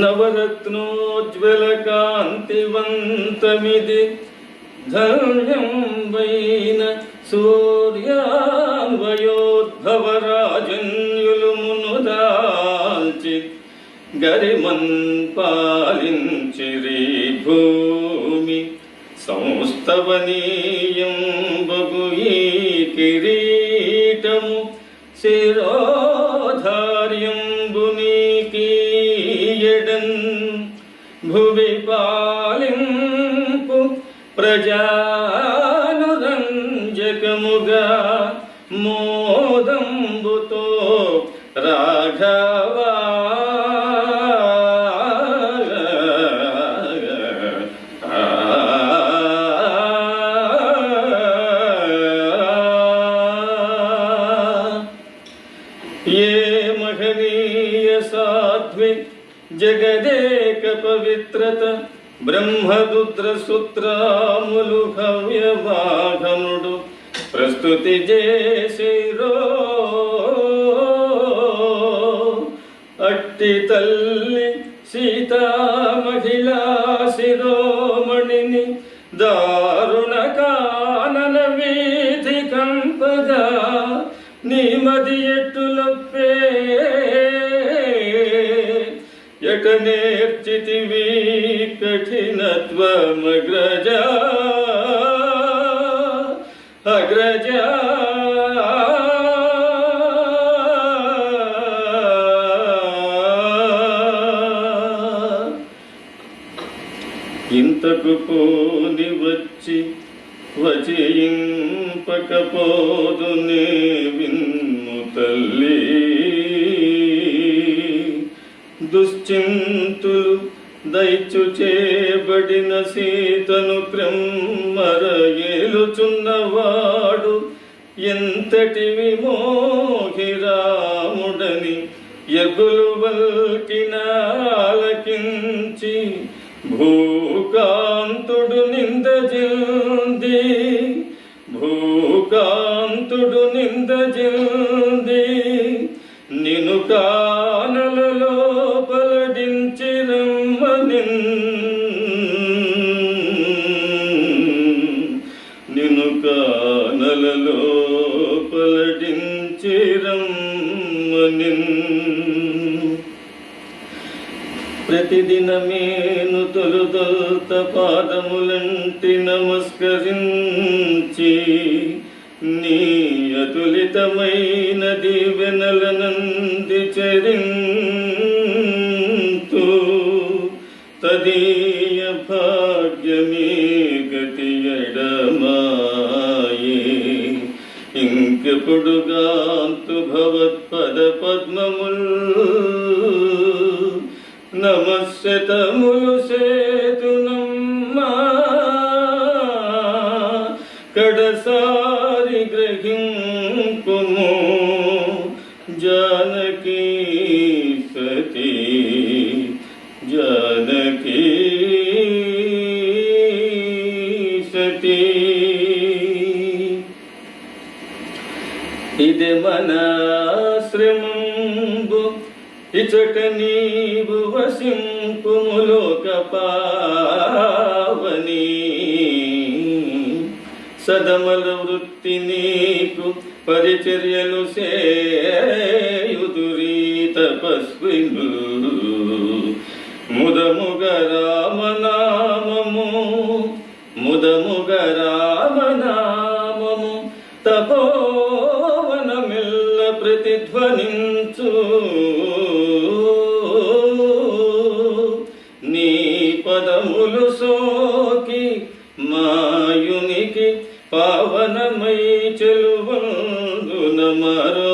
నవరత్నోజ్వల కాంతివంతమిది ధన్యం వైన సూర్యాన్వయోద్భవరాజన్యులు మునుదాల్చి గరిమన్ పాలించిరి భూమి సంస్థవనీయం బగు ఈ కిరీటము శిరో భువి పాలింపు ప్రజానురంజకముగా మోదంబుతో రాఘవా ఏ మహనీయ సాధ్వి జగదేక పవిత్రత బ్రహ్మరుద్ర సూత్రాములు భవ్య వాహనుడు ప్రస్తుతి చేసిరో అట్టి తల్లి సీతా మహిళా శిరోమణిని దారుణ కానన వీధి కంపగా నీమది ఎట్టులప్పే ఎట నేర్చితివి కఠినత్వమగ్రజ అగ్రజ ఇంతకు పోని వచ్చి వచయింపకపోదు నే విన్ము తల్లి. దుశ్చింతులు దైత్యు చేబడిన సీతను క్రమ్మర ఏలుచున్నవాడు ఎంతటి విమోహిరాముడని ఎగులు వల్కినాలకించి భూకాంతుడు నిందజింది భూకాంతుడు నిందజింది ప్రతిదినమేను తొలుదొల్త పాదములంటి నమస్కరించి నీ అతులితమైన దీవెనలనంది చరింతు తదీయ భాగ్యమే గతి ఎడమాయే. ఇంకెప్పుడుగాంతు భవత్పద పద్మముల్ నమస్యతములు సేతునమ్మా కడసారి గ్రహింపుము జానకీ సతీ జానకీ సతీ ఇది మన శ్రమంబు ఇచట నీవు వసింపుములోక పావని సదమల వృత్తి నీకు పరిచర్యలు సేయుదురీ తపస్విను ముదముగ రామనామము ముదముగ రామనామము తపోవనమిల్ల ప్రతిధ్వనించు. పదములు సోకి మాయునికి పావనమై చెలువందున మరో